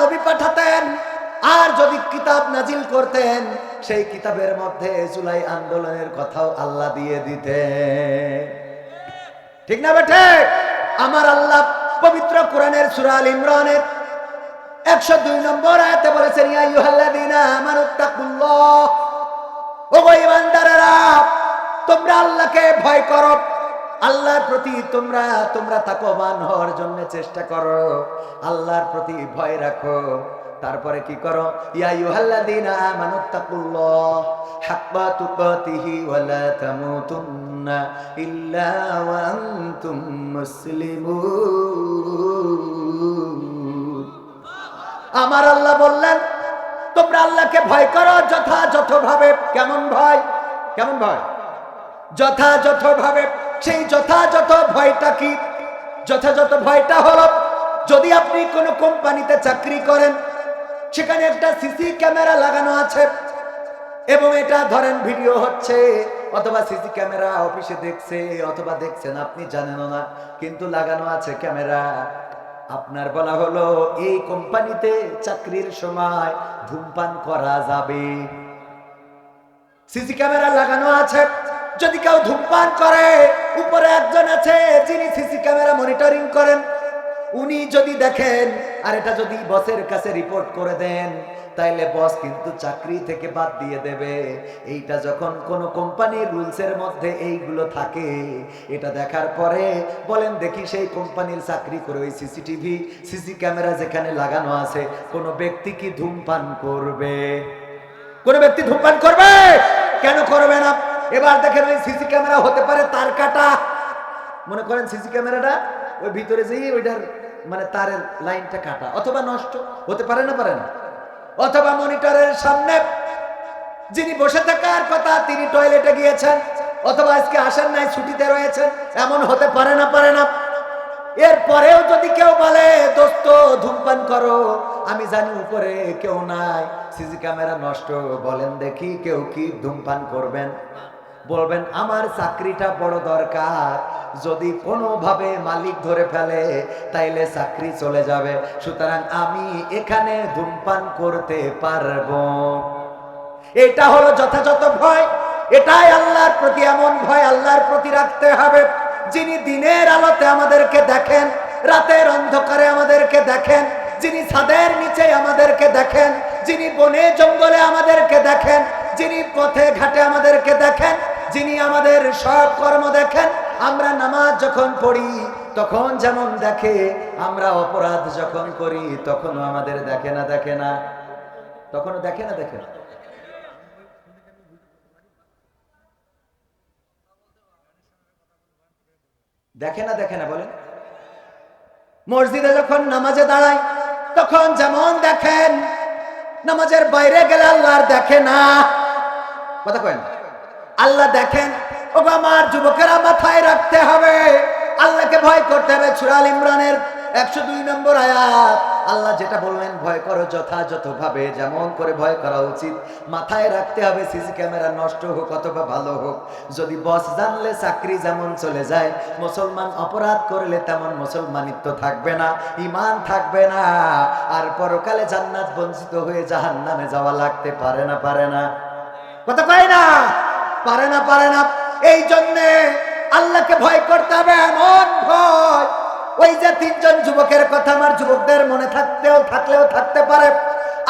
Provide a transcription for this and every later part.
নবী পাঠাতেন, আর যদি কিতাব নাজিল করতেন, সেই কিতাবের মধ্যে জুলাই আন্দোলনের কথাও আল্লাহ দিয়ে দিতেন। ঠিক না বেঠে আমার আল্লাহ পবিত্র কোরআনের সূরা আল ইমরানের একশো দুই নম্বর আয়াতে বলেছেন তোমরা আল্লাহকে ভয় করো। আল্লাহর প্রতি তোমরা তোমরা তাকওয়ান হওয়ার জন্য চেষ্টা করো। আল্লাহর প্রতি ভয় রাখো। তারপরে কি করো? ইয়া আইয়ুহাল্লাযীনা আমানুত্তাকুল্লাহ হাক্কা তুকাতিহি ওয়া লা তামুতুন্না ইল্লা ওয়া আনতুম মুসলিমুন। আমার আল্লাহ বললেন, তোমরা আল্লাহকে ভয় করো যথাযথ ভাবে কেমন ভয়? কেমন ভয়? যথাযথ ভাবে সেই যথাযথ ভয়টা কি? যথাযথ ভয়টা হলো, যদি আপনি কোনো কোম্পানিতে চাকরি করেন, সেখানে একটা সিসি ক্যামেরা লাগানো আছে, এবং এটা ধরেন ভিডিও হচ্ছে, অথবা সিসি ক্যামেরা অফিসে দেখছে, অথবা দেখছেন, আপনি জানেন না, কিন্তু লাগানো আছে ক্যামেরা। আপনার বলা হলো, এই কোম্পানিতে চাকরির সময় ধূমপান করা যাবে। সিসি ক্যামেরা লাগানো আছে যদি কেউ ধূমপান করে, উপরে একজন আছে যিনি সিসি ক্যামেরা মনিটরিং করেন, উনি যদি দেখেন, আর এটা যদি বসের কাছে রিপোর্ট করে দেন, তাইলে বস কিন্তু চাকরি থেকে বাদ দিয়ে দেবে। এইটা যখন কোন কোম্পানির রুলসের মধ্যে এইগুলো থাকে, এটা দেখার পরে বলেন, দেখি সেই কোম্পানির চাকরি করে ওই সিসিটিভি, সিসি ক্যামেরা যেখানে লাগানো আছে, কোনো ব্যক্তি কি ধূমপান করবে? কোন ব্যক্তি ধূমপান করবে? কেন করবে না? এবার দেখেন ওই সিসি ক্যামেরা হতে পারে তার কাটা। মনে করেন সিসি ক্যামেরাটা ওই ভিতরে যেই ওইটার মানে তারের লাইনটা কাটা। অথবা নষ্ট। হতে পারে না পারে না। অথবা মনিটরের সামনে যিনি বসে থাকার কথা তিনি টয়লেটে গিয়েছেন, অথবা আজকে আসেন নাই, ছুটিতে রয়েছেন, এমন হতে পারে না পারে না। এরপরেও যদি কেউ বলে, দোস্ত, ধূমপান করো, আমি জানি উপরে কেউ নাই, সিসি ক্যামেরা নষ্ট, বলেন দেখি কেউ কি ধূমপান করবেন? বলবেন, আমার চাকরিটা বড় দরকার। যদি কোনোভাবে মালিক ধরে ফেলে, তাইলে চাকরি চলে যাবে। সুতরাং আমি এখানে ধূমপান করতে পারব। এটা হলো যথাযথ ভয়। এটাই আল্লাহর প্রতি এমন ভয়, আল্লাহর প্রতি রাখতে হবে। যিনি দিনের আলোতে আমাদেরকে দেখেন, রাতের অন্ধকারে আমাদেরকে দেখেন, যিনি ছাদের নিচে আমাদেরকে দেখেন, যিনি বনে জঙ্গলে আমাদেরকে দেখেন, যিনি পথে ঘাটে আমাদেরকে দেখেন যিনি আমাদের সব কর্ম দেখেন, আমরা নামাজ যখন পড়ি, তখন যেমন দেখে, আমরা অপরাধ যখন করি, তখনও আমাদের দেখে না দেখে না। তখনও দেখে না দেখে না। দেখে না দেখে না, বলেন। মসজিদে যখন নামাজে দাঁড়ায় তখন যেমন দেখেন, নামাজের বাইরে গেলে আল্লাহ দেখে না। কথা কেন আল্লাহ দেখেন ও আমার যুবকেরা মাথায় রাখতে হবে। আল্লাহকে ভয় করতে হবে। সুরাল ইমরানের একশো দুই নম্বর আয়াত। আল্লাহ যেটা বললেন, ভয় করো যথাযথ ভাবে যেমন করে ভয় করা উচিত। মাথায় রাখতে হবে, সিসি ক্যামেরা নষ্ট হোক অথবা ভালো হোক। যদি বস জানলে, চাকরি যেমন চলে যায়, মুসলমান অপরাধ করলে তেমন মুসলমানিত্ব থাকবে না, ইমান থাকবে না। আর পরকালে জান্নাত বঞ্চিত হয়ে জাহান নামে যাওয়া লাগতে পারে না পারে না। কথা কয় না? পারে না পারে না। এই জন্যে আল্লাহকে ভয় করতে হবে, এমন ভয়। ওই যে তিনজন যুবকের কথা আমার যুবকদের মনে থাকতেও, থাকলেও থাকতে পারে।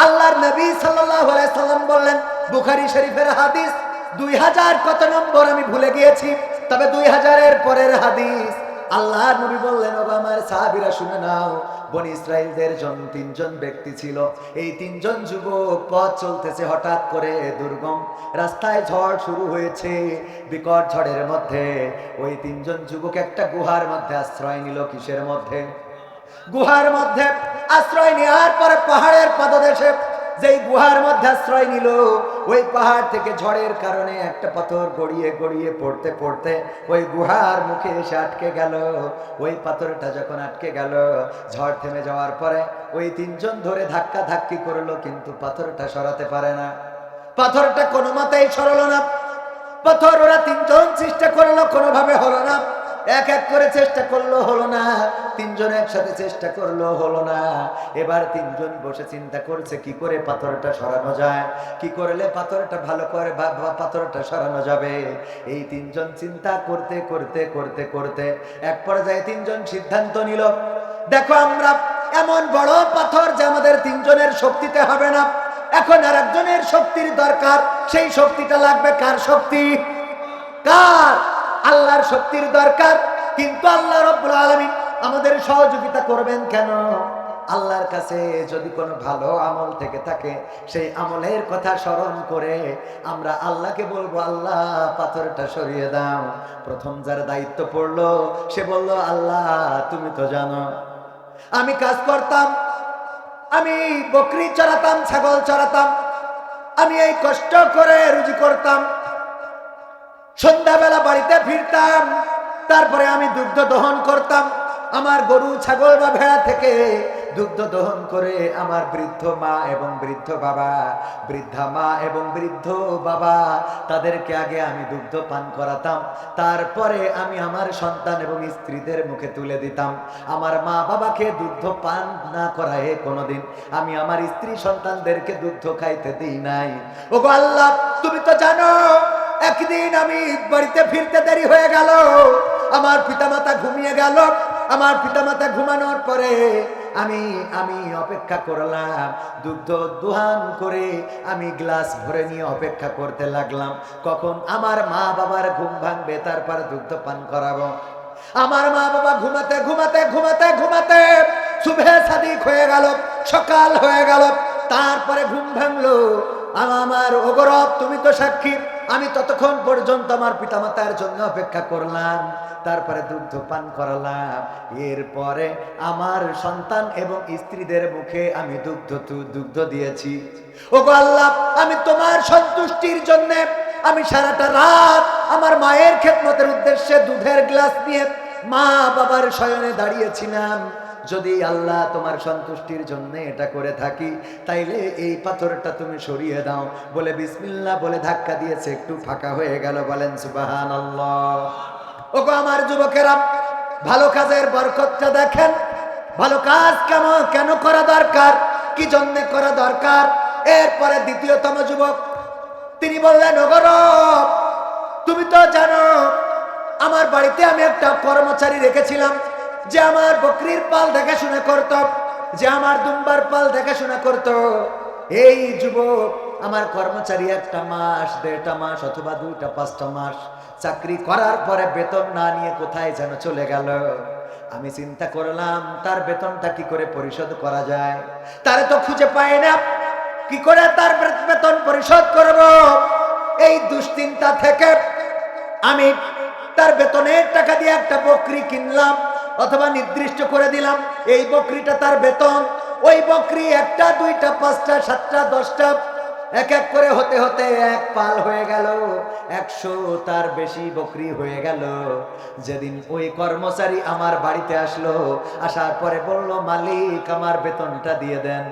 আল্লাহর নবী সাল্লাল্লাহু আলাইহি সাল্লাম বললেন, বুখারী শরীফের হাদিস, দুই হাজার কত নম্বর আমি ভুলে গিয়েছি, তবে দুই হাজারের পরের হাদিস। আল্লাহ নবী বললেন ও আমার সাহাবীরা, শুনে নাও, বনি ইসরায়েলদের জন তিনজন ব্যক্তি ছিল। এই তিনজন যুবক পথ চলতেছে হঠাৎ করে দুর্গম। রাস্তায় ঝড় শুরু হয়েছে, বিকট ঝড়ের মধ্যে। ওই তিনজন যুবক একটা গুহার মধ্যে আশ্রয় নিল কিসের মধ্যে? গুহার মধ্যে আশ্রয় নেওয়ার পরে পাহাড়ের পদদেশে যেই গুহার মধ্যে আশ্রয় নিল, ওই পাহাড় থেকে ঝড়ের কারণে একটা পাথর গড়িয়ে গড়িয়ে পড়তে পড়তে ওই গুহার মুখে এসে আটকে গেল। ওই পাথরটা যখন আটকে গেল, ঝড় থেমে যাওয়ার পরে ওই তিনজন ধরে ধাক্কা ধাক্কি করল, কিন্তু পাথরটা সরাতে পারে না। পাথরটা কোনো মতেই সরলো না। পাথর ওরা তিনজন চেষ্টা করল, কোনোভাবে হলো না। এক এক করে চেষ্টা করল হলো না, তিনজন একসাথে চেষ্টা করল হলো না। এবার তিনজন বসে চিন্তা করছে, কি করে পাথরটা সরানো যায়? কি করলে পাথরটা ভালো করে পাথরটা সরানো যাবে? এই তিনজন চিন্তা করতে করতে করতে করতে এক পর্যায়ে তিনজন সিদ্ধান্ত নিল, দেখো আমরা এমন বড় পাথর যে আমাদের তিনজনের শক্তিতে হবে না। এখন আর একজনের শক্তির দরকার, সেই শক্তিটা লাগবে কার শক্তি? কার? আল্লাহর শক্তির দরকার। কিন্তু আল্লাহ রব্বুল আলামিন আমাদের সহযোগিতা করবেন কেন? আল্লাহর কাছে যদি কোনো ভালো আমল থেকে থাকে, সেই আমলের কথা স্মরণ করে আমরা আল্লাহকে বলব, আল্লাহ, পাথরটা সরিয়ে দাও। প্রথম যার দায়িত্ব পড়ল, সে বলল, আল্লাহ, তুমি তো জানো, আমি কাজ করতাম, আমি বকরি চড়াতাম, ছাগল চড়াতাম, আমি এই কষ্ট করে রুজি করতাম সন্ধ্যাবেলা বাড়িতে ফিরতাম, তারপরে আমি দুগ্ধ দহন করতাম। আমার গরু, ছাগল বা ভেড়া থেকে দুগ্ধ দহন করে আমার বৃদ্ধ মা এবং বৃদ্ধ বাবা, বৃদ্ধা মা এবং বৃদ্ধ বাবা, তাদেরকে আগে আমি দুগ্ধ পান করাতাম। তারপরে আমি আমার সন্তান এবং স্ত্রীদের মুখে তুলে দিতাম। আমার মা বাবাকে দুগ্ধ পান না করায় কোনোদিন আমি আমার স্ত্রী সন্তানদেরকে দুগ্ধ খাইতে দিই নাই। ওগো আল্লাহ, তুমি তো জানো একদিন আমি বাড়িতে ফিরতে দেরি হয়ে গেল। আমার পিতামাতা ঘুমিয়ে গেল। আমার পিতামাতা ঘুমানোর পরে আমি আমি অপেক্ষা করলাম। দুগ্ধ দুহান করে আমি গ্লাস ভরে নিয়ে অপেক্ষা করতে লাগলাম। কখন আমার মা বাবার ঘুম ভাঙবে, তারপর দুগ্ধ পান করাবো। আমার মা বাবা ঘুমাতে ঘুমাতে ঘুমাতে ঘুমাতে শুভে সাদিক হয়ে গেল, সকাল হয়ে গেল। তারপরে ঘুম ভাঙলো। আম- আমার ওগরব তুমি তো সাক্ষী। আমি ততক্ষণ পর্যন্ত আমার পিতামাতার জন্য অপেক্ষা করলাম, তারপরে দুগ্ধ পান করালাম। এরপরে আমার সন্তান এবং স্ত্রীদের মুখে আমি দুগ্ধ দুগ্ধ দিয়েছি। ও আল্লাহ, আমি তোমার সন্তুষ্টির জন্য আমি সারাটা রাত আমার মায়ের খেদমতের উদ্দেশ্যে দুধের গ্লাস নিয়ে মা বাবার শয়নে দাঁড়িয়েছিলাম। যদি আল্লাহ তোমার সন্তুষ্টির জন্য এটা করে থাকি, তাইলে এই পাথরটা তুমি সরিয়ে দাও। বলে বিসমিল্লা বলে ধাক্কা দিয়েছে, একটু ফাঁকা হয়ে গেল, বলেন সুবাহান ওগো আমার যুবকেরা, ভালো কাজের বরকতটা দেখেন। ভালো কাজ কেমন কেন করা দরকার? কি জন্যে করা দরকার? এরপরে দ্বিতীয়তম যুবক, তিনি বললেন ওগরব তুমি তো জানো, আমার বাড়িতে আমি একটা কর্মচারী রেখেছিলাম। যে আমার বকরির পাল দেখাশোনা করত, যে আমার দুম্বার পাল দেখাশোনা করত, এই যুবক আমার কর্মচারী একটা মাস, দেড়টা মাস অথবা দুইটা, পাঁচটা মাস চাকরি করার পরে বেতন না নিয়ে কোথায় যেন চলে গেল। আমি চিন্তা করলাম, তার বেতনটা কি করে পরিশোধ করা যায়? তারে তো খুঁজে পাই না। কি করে তার বেতন পরিশোধ করব? এই দুশ্চিন্তা থেকে আমি তার বেতনের টাকা দিয়ে একটা বকরি কিনলাম। অথবা নির্দিষ্ট করে দিলাম, এই বকরিটা তার বেতন। ওই বকরি একটা, দুইটা, পাঁচটা, সাতটা, দশটা, এক এক করে হতে হতে এক পাল হয়ে গেল। একশো তার বেশি বকরি হয়ে গেল। যেদিন ওই কর্মচারী আমার বাড়িতে আসলো, আসার পরে বলল, মালিক, আমার বেতনটা দিয়ে দেন।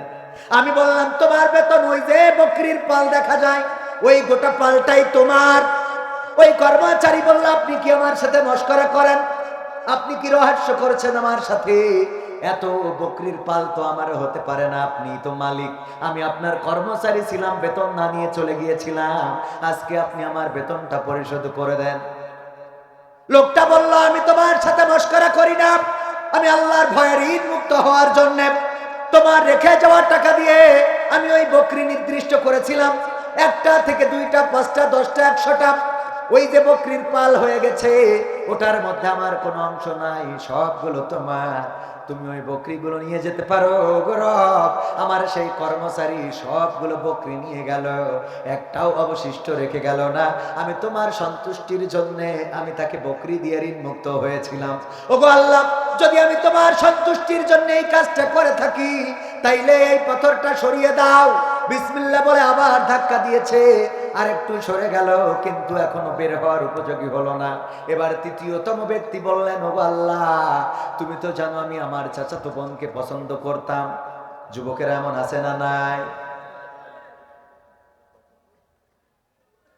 আমি বললাম, তোমার বেতন ওই যে বকরির পাল দেখা যায়, ওই গোটা পালটাই তোমার। ওই কর্মচারী বলল, আপনি কি আমার সাথে মস্করা করেন? আপনি কি রহস্য করেছেন আমার সাথে? এত বকরির পাল তো আমার হতে পারে না, আপনি তো মালিক। আমি আপনার কর্মচারী ছিলাম, বেতন না নিয়ে চলে গিয়েছিলাম। আজকে আপনি আমার বেতনটা পরিশোধ করে দেন। লোকটা বলল, আমি তোমার সাথে মস্করা করি না। আমি আল্লাহর ভয়ে ঋণ মুক্ত হওয়ার জন্য তোমার রেখে যাওয়ার টাকা দিয়ে আমি ওই বকরি নির্দিষ্ট করেছিলাম। একটা থেকে দুইটা, পাঁচটা, দশটা, একশোটা ওই যে বকরির পাল হয়ে গেছে, ওটার মধ্যে আমার কোনো অংশ নাই, সবগুলো তোমার। তুমি ওই বকরিগুলো নিয়ে যেতে পারো গৌরব আমার সেই কর্মচারী সবগুলো বকরি নিয়ে গেল, একটাও অবশিষ্ট রেখে গেল না। আমি তোমার সন্তুষ্টির জন্য আমি তাকে বকরি দিয়ে ঋণ মুক্ত হয়েছিলাম। ওগো আল্লাহ, যদি আমি তোমার সন্তুষ্টির জন্য এই কাজটা করে থাকি, তাইলে এই পাথরটা সরিয়ে দাও। বিসমিল্লা বলে আবার ধাক্কা দিয়েছে। আর একটু সরে গেল, কিন্তু এখনও বের হওয়ার উপযোগী হলো না। এবার তৃতীয়তম ব্যক্তি বললেন ও আল্লাহ, তুমি তো জানো আমি আমার চাচাতো বোনকে পছন্দ করতাম। যুবকেরা এমন আছে না নাই?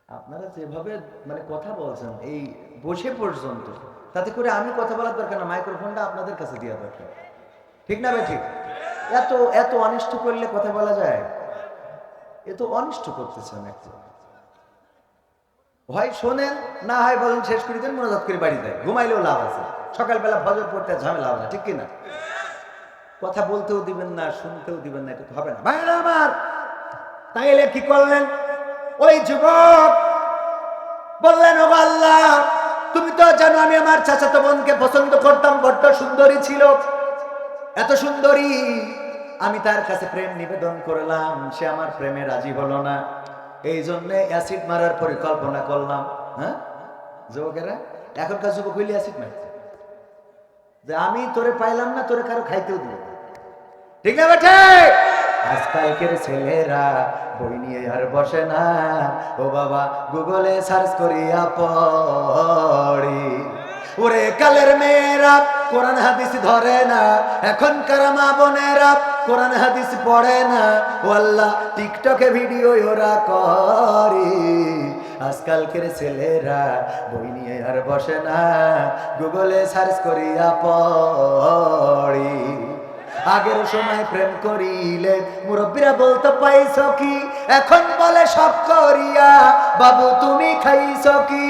আপনারা যেভাবে মানে কথা বলছেন, এই বসে পর্যন্ত, তাতে করে আমি কথা বলার দরকার না, মাইক্রোফোনটা আপনাদের কাছে দেওয়া দরকার। ঠিক না ভাই ঠিক? এত এত অনিষ্ট করলে কথা বলা যায়? এ তো অনিষ্ট করতেছেন একটু হয় শোনেন, না হয় বলেন শেষ করে দেন, মনোজাত করে বাড়ি দেয় ঘুমাইলেও লাভ আছে। সকালবেলা ফজর পড়তে ঝামেলা হবে না, ঠিক কিনা? কথা বলতেও দিবেন না, শুনতেও দিবেন না, এটা তো হবে না। ভাইরা আমার, তাইলে কি করলেন? ওই যুবক বললেন ও আল্লাহ, তুমি তো জানো আমি আমার চাচাতো বোনকে পছন্দ করতাম, বড্ড সুন্দরী ছিল। এত সুন্দরী। আমি তার কাছে প্রেম নিবেদন করলাম, সে আমার প্রেমে রাজি হলো না। এই জন্য অ্যাসিড মারার পরিকল্পনা করলাম হ্যাঁ? যুবকেরা, এখনকার যুবক হইলে অ্যাসিড মারছে। যে আমি তোরে পাইলাম না, তোরে কারও খাইতেও দিব ঠিক না বেঠে? আজকালকের ছেলেরা বই নিয়ে আর বসে না। ও বাবা, গুগলে সার্চ করিয়া পড়ি। ওরে কালের মেয়েরা কোরআন হাদিস ধরে না। এখনকার মা বোনেরা কোরআন হাদিস পড়ে না। ও আল্লাহ টিকটকে ভিডিও ওরা করে। আজকালকের ছেলেরা বই নিয়ে আর বসে না। গুগলে সার্চ করিয়া পড়ি। আগের সময় প্রেম করিলে মুরব্বীরা বলতে, পাইছ কি? এখন বলে, সব করিয়া। বাবু, তুমি খাইছ কি?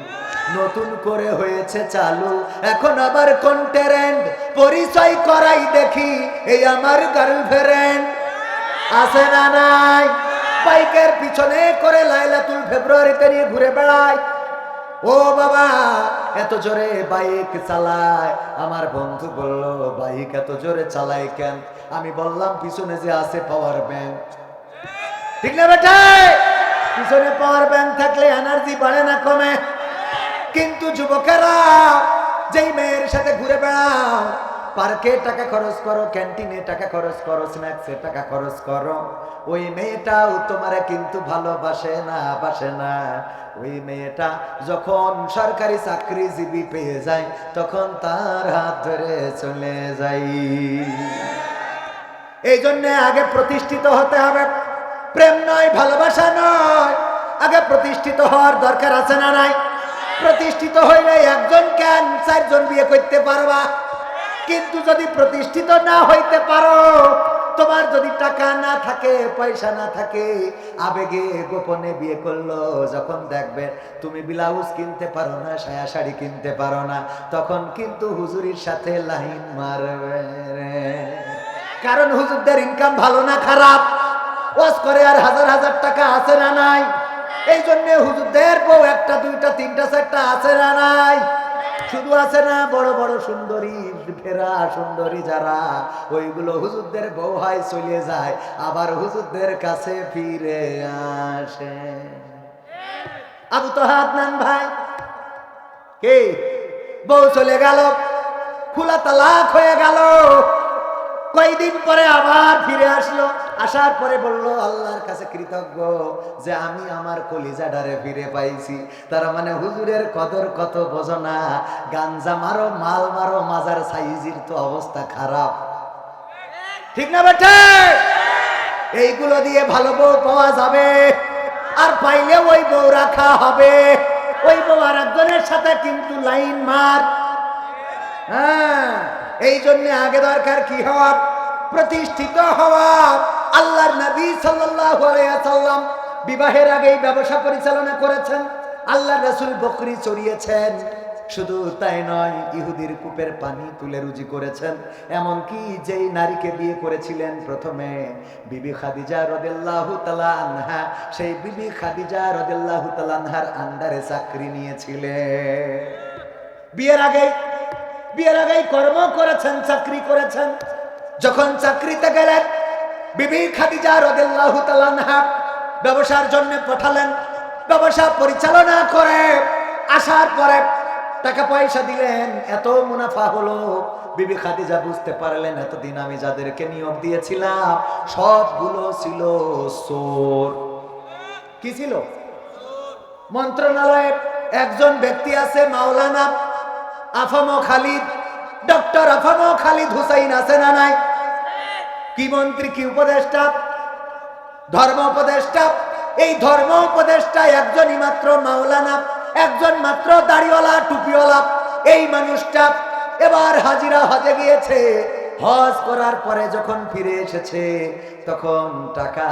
নতুন করে হয়েছে চালু। এখন আবার কন্টেরেন্ট পরিচয় করাই দেখি, এই আমার গার্লফ্রেন্ড আছে না নাই? বাইকের পিছনে করে লাইলাতুল ফেব্রুয়ারিতে নিয়ে ঘুরে বেড়ায়। ও বাবা, এত জোরে বাইক চালায়। আমার বন্ধু বলল, বাইক এত জোরে চালায় কেন? আমি বললাম, পিছনে যে আছে পাওয়ার ব্যাংক ঠিক না বেটা? পিছনে পাওয়ার ব্যাংক থাকলে এনার্জি বাড়ে না কমে। কিন্তু যুবকেরা, যেই মেয়ের সাথে ঘুরে বেড়াও পার্কে টাকা খরচ করো, ক্যান্টিনে টাকা খরচ করো স্ন্যাক্সে টাকা খরচ করো, ওই মেয়েটাও তোমারে কিন্তু ভালোবাসে না, বাসে না। ওই মেয়েটা যখন সরকারি চাকরিজীবী পেয়ে যায়, তখন তার হাত ধরে চলে যাই এই জন্য আগে প্রতিষ্ঠিত হতে হবে। প্রেম নয়, ভালোবাসা নয়। আগে প্রতিষ্ঠিত হওয়ার দরকার আছে না নাই? প্রতিষ্ঠিত হইলে একজন কেন চারজন বিয়ে করতে পারবা? কিন্তু যদি প্রতিষ্ঠিত না হইতে পারো, তোমার যদি টাকা না থাকে, পয়সা না থাকে, আবেগে গোপনে বিয়ে করল, যখন দেখবে তুমি ব্লাউজ কিনতে পারো না, সায়া শাড়ি কিনতে পারো না, তখন কিন্তু হুজুরির সাথে লাইন মারবে। কারণ হুজুরদের ইনকাম ভালো না খারাপ। ওয়াজ করে আর হাজার হাজার টাকা আছে না নাই? এই জন্য হুজুরদের বউ একটা, দুইটা, তিনটা, চারটা আছে না নাই? শুধু আছে না, বড় বড় সুন্দরী ফেরা সুন্দরী যারা, ওইগুলো হুজুরদের বউ হয়, চলে যায়, আবার হুজুরদের কাছে ফিরে আসে। আবু তো হাত নেন ভাই, কে? বউ চলে গেল, খোলা তালাক হয়ে গেল, কয়দিন পরে আবার ফিরে আসলো। আসার পরে বলল, আল্লাহর কাছে কৃতজ্ঞ যে আমি আমার কলিজাডারে ফিরে পাইছি। তার মানে হুজুরের কদর কত বোঝো না, গাঞ্জা মারো, মাল মারো, মাজার সাইজির তো অবস্থা খারাপ। ঠিক না বেটে? এইগুলো দিয়ে ভালো বউ পাওয়া যাবে, আর পাইলে ওই বউ রাখা হবে। ওই বউ আর একজনের সাথে কিন্তু লাইন মার। হ্যাঁ এই জন্য আগে দরকার কি হওয়া প্রতিষ্ঠিত হওয়া আল্লাহর নবী সাল্লাম বিবাহের আগেই ব্যবসা পরিচালনা করেছেন আল্লাহ রাসূল বকরি চড়িয়েছেন। শুধু তাই নয়, ইহুদির কূপের পানি তুলে রুজি করেছেন। এমনকি যেই নারীকে বিয়ে করেছিলেন প্রথমে, বিবি খাদিজা রদেল্লাহু তালা আনহা, সেই বিবি খাদিজা রদেল্লাহু তালা আনহার আন্ডারে চাকরি নিয়েছিলেন। বিয়ের আগে বিয়ের আগেই কর্ম করেছেন, চাকরি করেছেন। যখন চাকরিতে গেলেন বিবি খাদিজা রদেল্লাহু তালানহা ব্যবসার জন্য পাঠালেন। ব্যবসা পরিচালনা করে, আসার পরে টাকা পয়সা দিলেন। এত মুনাফা হলো। বিবি খাদিজা বুঝতে পারলেন, এতদিন আমি যাদেরকে নিয়োগ দিয়েছিলাম, সবগুলো ছিল সোর কি ছিল? মন্ত্রণালয়ে একজন ব্যক্তি আছে, মাওলানা আফামো খালিদ, ডক্টর আফামো খালিদ হুসাইন আছে না নাই? কি মন্ত্রী, কি উপদেষ্টা? ধর্ম উপদেষ্টা? এই ধর্ম উপদেষ্টা একজনই মাত্র মাওলানা, একজন মাত্র দাড়িওয়ালা, টুপিওয়ালা। এই মানুষটা এবার হাজিরা হজে গিয়েছে। হজ করার পরে যখন ফিরে এসেছে, তখন টাকা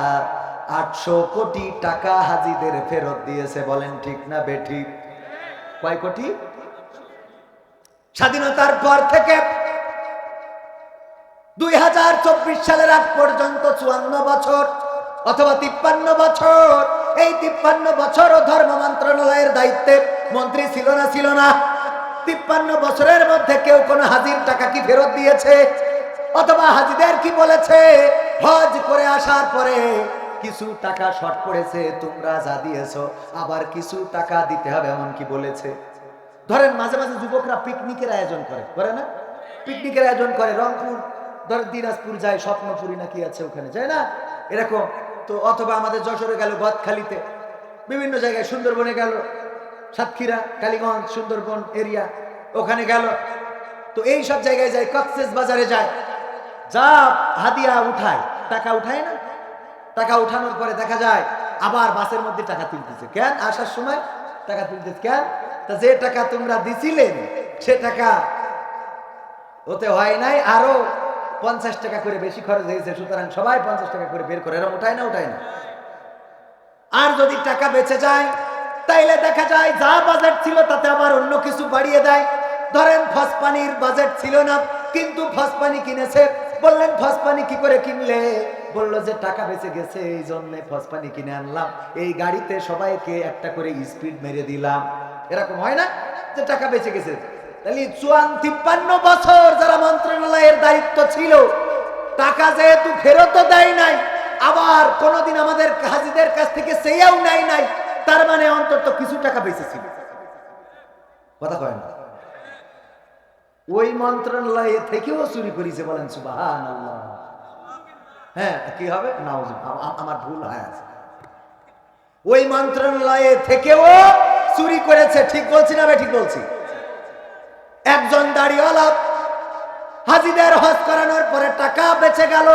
আটশো কোটি টাকা হাজিদের ফেরত দিয়েছে। বলেন ঠিক না বেঠিক? কয় কোটি? স্বাধীনতার পর থেকে দুই হাজার চব্বিশ সালের আগ পর্যন্ত চুয়ান্ন বছর অথবা তিপ্পান্ন বছর। এই তিপ্পান্ন বছরও ধর্ম মন্ত্রণালয়ের দায়িত্বে। মন্ত্রী ছিল না ছিল না। তিপ্পান্ন বছরের মধ্যে কেউ কোনো হাজির টাকা কি ফেরত দিয়েছে? অথবা হাজিদের কি বলেছে? হজ করে আসার পরে কিছু টাকা শর্ট পড়েছে, তোমরা যা দিয়েছ, আবার কিছু টাকা দিতে হবে এমন কি বলেছে? ধরেন মাঝে মাঝে যুবকরা পিকনিকের আয়োজন করে করে না? পিকনিকের আয়োজন করে, রংপুর। ধরেন দিনাজপুর যায়, স্বপ্নপুরি নাকি আছে ওখানে, যায় না? এরকম। তো অথবা আমাদের যশোরে গেল গদখালিতে বিভিন্ন জায়গায় সুন্দরবনে গেল। সাতক্ষীরা, কালীগঞ্জ, সুন্দরবন এরিয়া, ওখানে গেল। তো এই সব জায়গায় যায়, কক্সেস বাজারে যায়। যা হাদিয়া উঠায়। টাকা উঠায় না? টাকা উঠানোর পরে দেখা যায়, আবার বাসের মধ্যে টাকা তুলতেছে। কেন? আসার সময় টাকা তুলতেছে। কেন? তা যে টাকা তোমরা দিছিলেন, সে টাকা ওতে হয় নাই, আরও পঞ্চাশ টাকা করে বেশি খরচ হয়েছে, সুতরাং সবাই পঞ্চাশ টাকা করে বের করে এরকম উঠায় না উঠায় না। আর যদি টাকা বেঁচে যায়, তাইলে দেখা যায় যা বাজেট ছিল তাতে আবার অন্য কিছু বাড়িয়ে দেয়। ধরেন ফসপানির বাজেট ছিল না, কিন্তু ফসপানি কিনেছে। বললেন, ফসপানি কি করে কিনলে? বলল যে, টাকা বেঁচে গেছে, এই জন্য ফসপানি কিনে আনলাম। এই গাড়িতে সবাইকে একটা করে স্পিড মেরে দিলাম। এরকম হয় না যে, টাকা বেঁচে গেছে। তাহলে চুয়ান তিপ্পান্ন বছর যারা মন্ত্রণালয়ের দায়িত্ব ছিল, টাকা যেহেতু ফেরত দেয় নাই, আবার কোনোদিন আমাদের হাজিদের কাছ থেকে সেইয়াও নেয় নাই, তার মানে অন্তত কিছু টাকা বেঁচেছিল। কথা কয় না? ওই মন্ত্রণালয়ে থেকেও চুরি করেছে বলেন সুবাহান হ্যাঁ কি হবে? না আমার ভুল হয় আছে। ওই মন্ত্রণালয়ে থেকেও চুরি করেছে, ঠিক বলছি না ঠিক বলছি? একজন দাড়িওয়ালা হাজিদের হজ করানোর পরে টাকা বেঁচে গেল,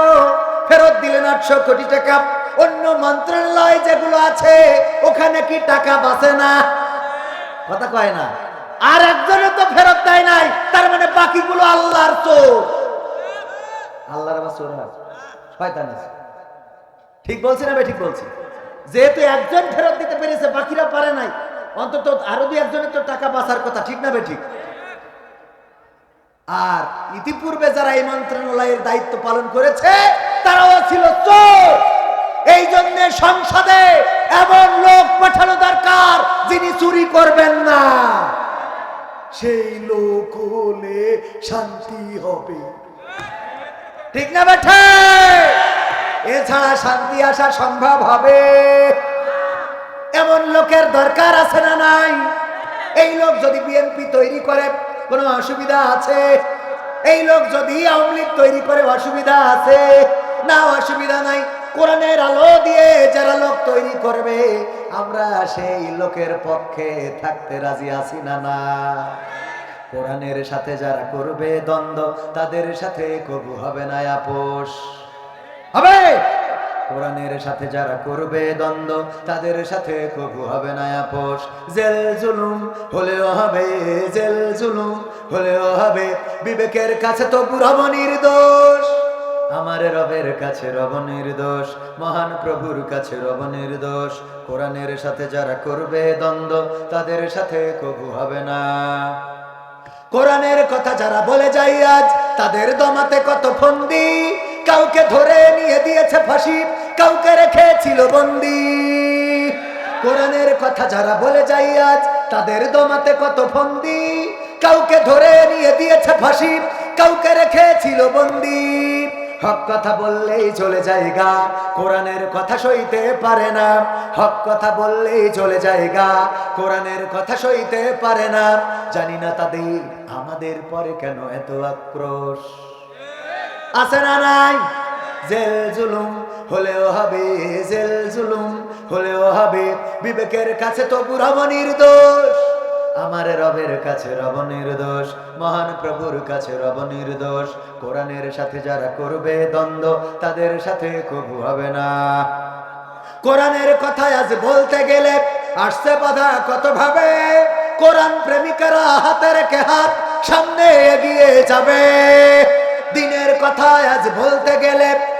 ফেরত দিলেন আটশো কোটি টাকা। অন্য মন্ত্রণালয় যেগুলো আছে, ওখানে কি টাকা বাঁচে না? কথা কয় না। আর একজনে তো ফেরত দেয় নাই, তার মানে বাকিগুলো আল্লাহর চোর। আল্লাহর ঠিক বলছি না ঠিক বলছি। যেহেতু একজন ফেরত দিতে পেরেছে, বাকিরা পারে নাই, অন্তত আরও দুই একজনের তো টাকা বাঁচার কথা, ঠিক না ভাই, ঠিক? আর ইতিপূর্বে যারা এই মন্ত্রণালয়ের দায়িত্ব পালন করেছে, তারাও ছিল চোর। এই জন্য সংসদে এমন লোক পাঠানো দরকার যিনি চুরি করবেন না। সেই লোক হলে শান্তি হবে। ঠিক না বেঠে? এছাড়া শান্তি আসা সম্ভব হবে। এমন লোকের দরকার আছে না নাই? এই লোক যদি বিএনপি তৈরি করে কোনো অসুবিধা আছে? এই লোক যদি আওয়ামী লীগ তৈরি করে অসুবিধা আছে, না অসুবিধা নাই, কোরআনের আলো দিয়ে যারা লোক তৈরি করবে, আমরা সেই লোকের পক্ষে থাকতে রাজি আছি না না? কোরআনের সাথে যারা করবে দ্বন্দ্ব, তাদের সাথে কবু হবে না আপোষ হবে? কোরআনের সাথে যারা করবে দ্বন্দ্ব, তাদের সাথে কবু হবে না আপোষ। জেল জুলুম হলেও হবে, জেল জুলুম হলেও হবে। বিবেকের কাছে তো রব নির্দোষ। আমার রবের কাছে রব নির্দোষ, মহান প্রভুর কাছে রব নির্দোষ। কোরআনের সাথে যারা করবে দ্বন্দ্ব, তাদের সাথে কবু হবে না। কোরআনের কথা যারা বলে যাই আজ, তাদের দমাতে কত ফন্দি? কাউকে ধরে নিয়ে দিয়েছে ফাঁসি কাউকে রেখেছিল বন্দি। কোরআনের কথা যারা বলে যাই আজ, তাদের দমাতে কত ফন্দি। কাউকে ধরে নিয়ে দিয়েছে ফাঁসি, কাউকে রেখেছিল বন্দি। হক কথা বললেই চলে যায় গা কোরআনের কথা সইতে পারে না। হক কথা বললেই চলে যায় গা কোরআনের কথা সইতে পারে না। জানি না তাদের, আমাদের পরে কেন এত আক্রোশ? আছে না নাই? জেল, জুলুম হলেও হবে জেল জুলুম, হলেও হবে বিবেকের কাছে তো রব নির্দোষ। আমার রবের কাছে রব নির্দোষ, মহান প্রভুর কাছে রব নির্দোষ। কোরআনের সাথে যারা করবে দ্বন্দ্ব, তাদের সাথে কবু হবে না। কোরআনের কথা আজ বলতে গেলে আসছে বাধা কত ভাবে কোরআন প্রেমিকারা হাতে রেখে হাত সামনে এগিয়ে যাবে। দিনের কথা আজ বলতে গেলে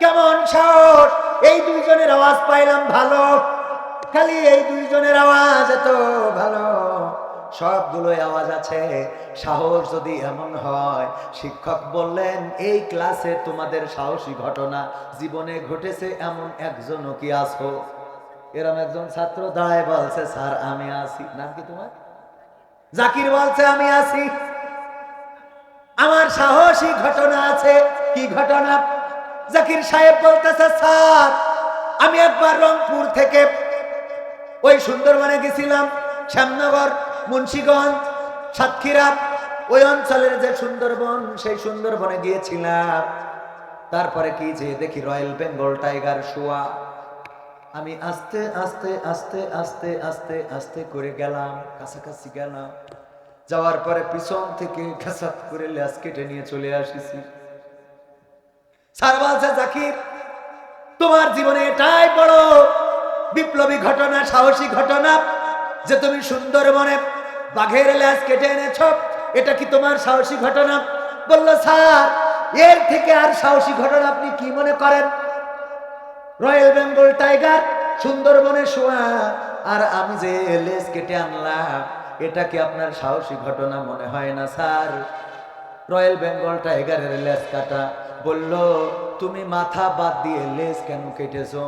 কেমন সাহস? এই দুইজনের আওয়াজ পাইলাম ভালো। খালি এই দুইজনের আওয়াজ এত ভালো। সবগুলোই আওয়াজ আছে। সাহস যদি এমন হয়, শিক্ষক বললেন, এই ক্লাসে তোমাদের সাহসী ঘটনা জীবনে ঘটেছে, এমন একজনও কি আসো এরম একজন ছাত্র দাঁড়ায় বলছে, স্যার, আমি আসি নাম কি তোমার? জাকির বলছে, আমি আসি আমার সাহসী ঘটনা আছে। কি ঘটনা? জাকির সাহেব বলতেছে, স্যার, আমি একবার রংপুর থেকে ওই সুন্দরবনে গেছিলাম, শ্যামনগর, মুন্সীগঞ্জ, সাতক্ষীরা, ওই অঞ্চলের যে সুন্দরবন, সেই সুন্দরবনে গিয়েছিলাম। তারপরে কি যে দেখি রয়্যাল বেঙ্গল টাইগার শোয়া। আমি আস্তে আস্তে আস্তে আস্তে আস্তে আস্তে করে গেলাম, কাছাকাছি গেলাম। যাওয়ার পরে পিছন থেকে ঘাসাত করে ল্যাস কেটে নিয়ে চলে আসিছি। তোমার জীবনে এটাই বড় বিপ্লবী ঘটনা, সাহসী ঘটনা যে তুমি সুন্দরবনে বাঘের ল্যাস কেটে এনেছ। এটা কি তোমার সাহসী ঘটনা? স্যার, এর থেকে আর সাহসী ঘটনা আপনি কি মনে করেন? রয়্যাল বেঙ্গল টাইগার সুন্দরবনে শোয়া, আর আমি যে লেস কেটে আনলাম, এটা কি আপনার সাহসী ঘটনা মনে হয় না, স্যার? রয়্যাল বেঙ্গল টাইগারের লেস কাটা। বলল, তুমি মাথা বাদ দিয়ে লেস কেন কেটেছো?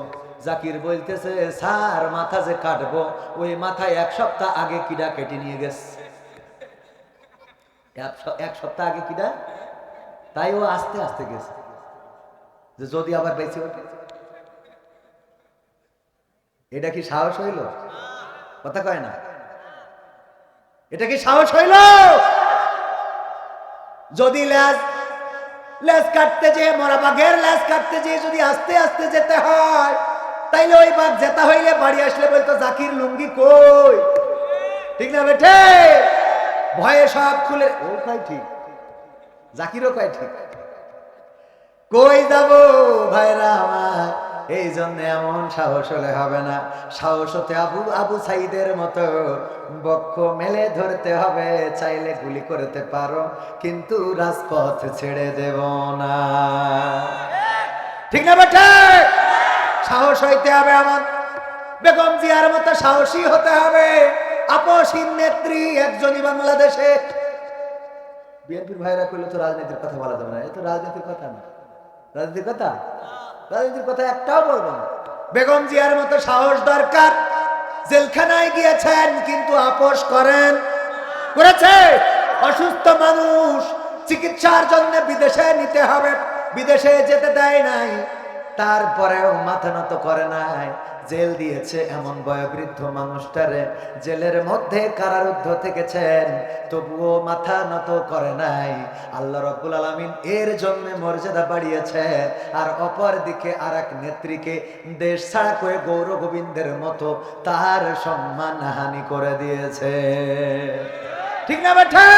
জাকির বলতেছে, স্যার, মাথা যে কাটবো, ওই মাথায় এক সপ্তাহ আগে কিডা কেটে নিয়ে গেছে। এক সপ্তাহ আগে কিডা? তাই ও আস্তে আস্তে গেছে। যে যদি আবার বেঁচে ওঠে। এটা কি সাহস হইল? কথা কয় না। এটা কি সাহস হইল? যদি ল্যাজ ল্যাজ কাটতে যে মরা বাঘের ল্যাজ কাটতে যে যদি আস্তে আস্তে যেতে হয়, তাইলে ওই বাঘ যেতে হইলে বাড়ি আসলে বলতো, জাকির লুঙ্গি কই? ঠিক না বেঠে? ভয়ে সব খুলে, ও কয় ঠিক? জাকিরও কয় ঠিক? কই যাব ভাইরা আমার? এই জন্য এমন সাহস হলে হবে না। সাহস হতে আবু আবু সাইদের মতো বক্ষ মেলে ধরতে হবে, চাইলে গুলি করতে পারো, কিন্তু রাজপথ ছেড়ে দেব না। ঠিক না সাহস হইতে হবে আমার। বেগম জিয়ার মতো সাহসী হতে হবে। আপসীন নেত্রী একজনই বাংলাদেশে। বিএনপির ভাইরা করলে তো রাজনীতির কথা বলা যাবে না। এ তো রাজনীতির কথা না। রাজনীতির কথা? রাজনীতির কথা একটাও বলব না। বেগম জিয়ার মতো সাহস দরকার। জেলখানায় গিয়েছেন, কিন্তু আপোষ করেন। করেছে। অসুস্থ মানুষ। চিকিৎসার জন্য বিদেশে নিতে হবে। বিদেশে যেতে দেয় নাই। তারপরেও মাথা নত করে নাই। জেল দিয়েছে এমন বয়োবৃদ্ধ মানুষটারে। জেলের মধ্যে কারারুদ্ধ থেকেছেন, তবুও মাথা নত করে নাই। আল্লাহ রব্বুল আলমিন এর জন্য মর্যাদা বাড়িয়েছে আর অপর দিকে আর এক নেত্রীকে দেশ ছাড়া করে গৌর গোবিন্দের মতো তার সম্মান হানি করে দিয়েছে। ঠিক না বেঠে?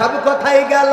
সব কোথায় গেল।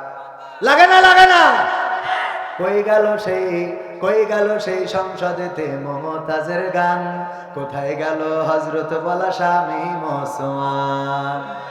লাগে না লাগে না। কই গেল সেই, কই গেল সেই সংসদেতে মমতাজের গান? কোথায় গেল হজরত বলা স্বামী মোসমান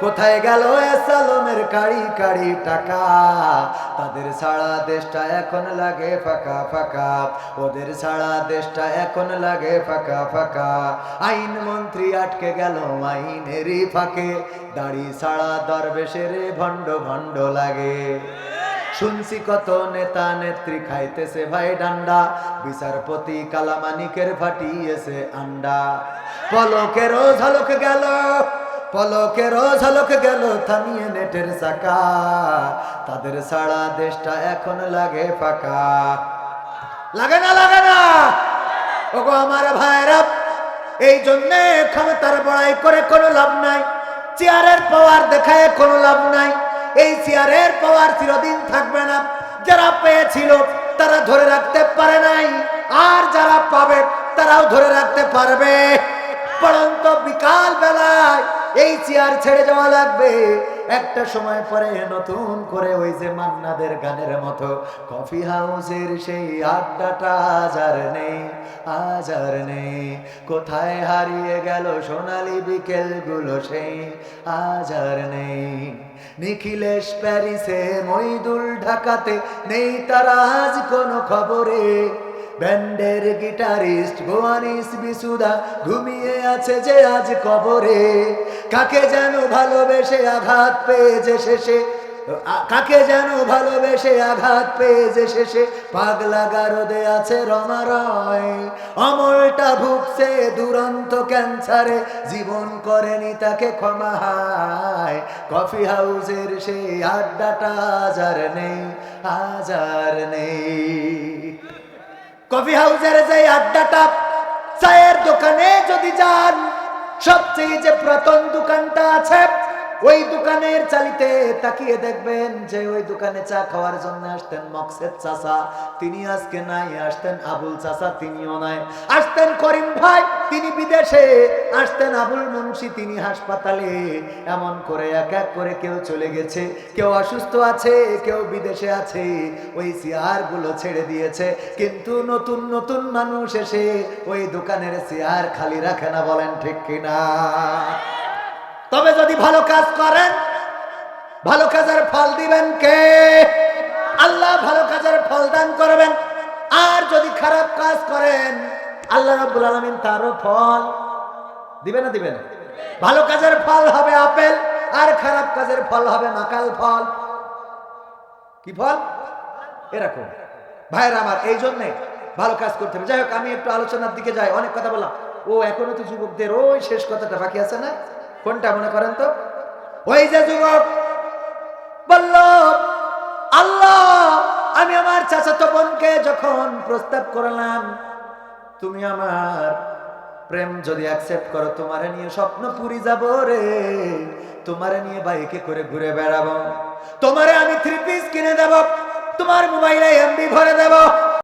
কোথায় গেল সালমের কাড়ি কাড়ি টাকা? তাদের সারা দেশটা এখন লাগে ফাঁকা ফাঁকা। ওদের সারা দেশটা এখন লাগে ফাঁকা ফাঁকা। আইন মন্ত্রী আটকে গেল আইনেরই ফাঁকে। দাড়ি সারা দরবেশের ভণ্ড ভণ্ড লাগে। শুনছি কত নেতা নেত্রী খাইতেছে ভাই ডান্ডা। বিচারপতি কালামানিকের ফাটিয়েছে আন্ডা। পলকেরও ঝলক গেল। পলকেরও ঝলক গেল থামিয়ে নেটের চাকা। তাদের সারা দেশটা এখন লাগে ফাঁকা। লাগে না লাগে না। ওগো আমার ভাইরা এই জন্যে ক্ষমতার বড়াই করে কোনো লাভ নাই। চেয়ারের পাওয়ার দেখায় কোনো লাভ নাই। এই চেয়ারের পাওয়ার চিরদিন থাকবে না। যারা পেয়েছিল, তারা ধরে রাখতে পারে নাই। আর যারা পাবে, তারাও ধরে রাখতে পারবে। পরন্ত বিকাল বেলায় এই চেয়ার ছেড়ে যাওয়া লাগবে। একটা সময় পরে নতুন করে ওই যে মান্নাদের গানের মতো কফি হাউসের সেই আড্ডাটা আজ আর নেই আজ আর নেই। কোথায় হারিয়ে গেল সোনালি বিকেলগুলো সেই আজ আর নেই। নিখিলেশ প্যারিসে মইদুল ঢাকাতে নেই তারা আজ কোনো খবরে। ব্যান্ডের গিটারিস্ট গোয়ানিস বিশুদা ঘুমিয়ে আছে যে আজ কবরে। কাকে যেন ভালোবেসে আঘাত পেয়ে যে শেষে কাকে যেন ভালোবেসে আঘাত পেয়ে যে শেষে? পাগলা গারদে আছে রমারয়। অমলটা ভুগছে দুরন্ত ক্যান্সারে। জীবন করেনি তাকে ক্ষমা হায়। কফি হাউসের সেই আড্ডাটা আজ আর নেই, আজ আর নেই। কফি হাউসের যে আড্ডাটা চায়ের দোকানে যদি যান সবচেয়ে যে প্রথম দোকানটা আছে ওই দোকানের চালিতে তাকিয়ে দেখবেন যে ওই দোকানে চা খাওয়ার জন্য আসতেন মকসেদ চাচা। তিনি আজকে নাই, আসতেন আবুল চাচা, তিনিও নাই। আসতেন করিম ভাই, তিনি বিদেশে। আসতেন আবুল মুন্সি, তিনি হাসপাতালে। এমন করে এক এক করে কেউ চলে গেছে, কেউ অসুস্থ আছে, কেউ বিদেশে আছে। ওই চেয়ারগুলো ছেড়ে দিয়েছে, কিন্তু নতুন নতুন মানুষ এসে ওই দোকানের চেয়ার খালি রাখে না, বলেন ঠিক কিনা? তবে যদি ভালো কাজ করেন, ভালো কাজের ফল দিবেন কে? আল্লাহ ভালো কাজের ফল দান করবেন। আর যদি খারাপ কাজ করেন, আল্লাহ রাব্বুল আলামিন তারও ফল দিবে না দিবে না ভালো কাজের ফল হবে আপেল, আর খারাপ কাজের ফল হবে মাকাল ফল। কি ফল? এরকম। ভাইয়ের আমার, এই জন্যে ভালো কাজ করতে হবে। যাই হোক, আমি একটু আলোচনার দিকে যাই। অনেক কথা বললাম। ও, এখনও তো যুবকদের ওই শেষ কথাটা বাকি আছে না? কোনটা মনে করেন তো? ওই যে যুবক বলল, আল্লাহ, আমি আমার চাচাতো বোনকে যখন প্রস্তাব করলাম, তুমি আমার প্রেম যদি অ্যাকসেপ্ট করো, তোমারে নিয়ে স্বপ্ন পুরি যাব রে। তোমারে নিয়ে বাইকে করে ঘুরে বেড়াবো। তোমারে আমি থ্রি পিস কিনে দেব। তোমার মোবাইলে এমবি ভরে দেব।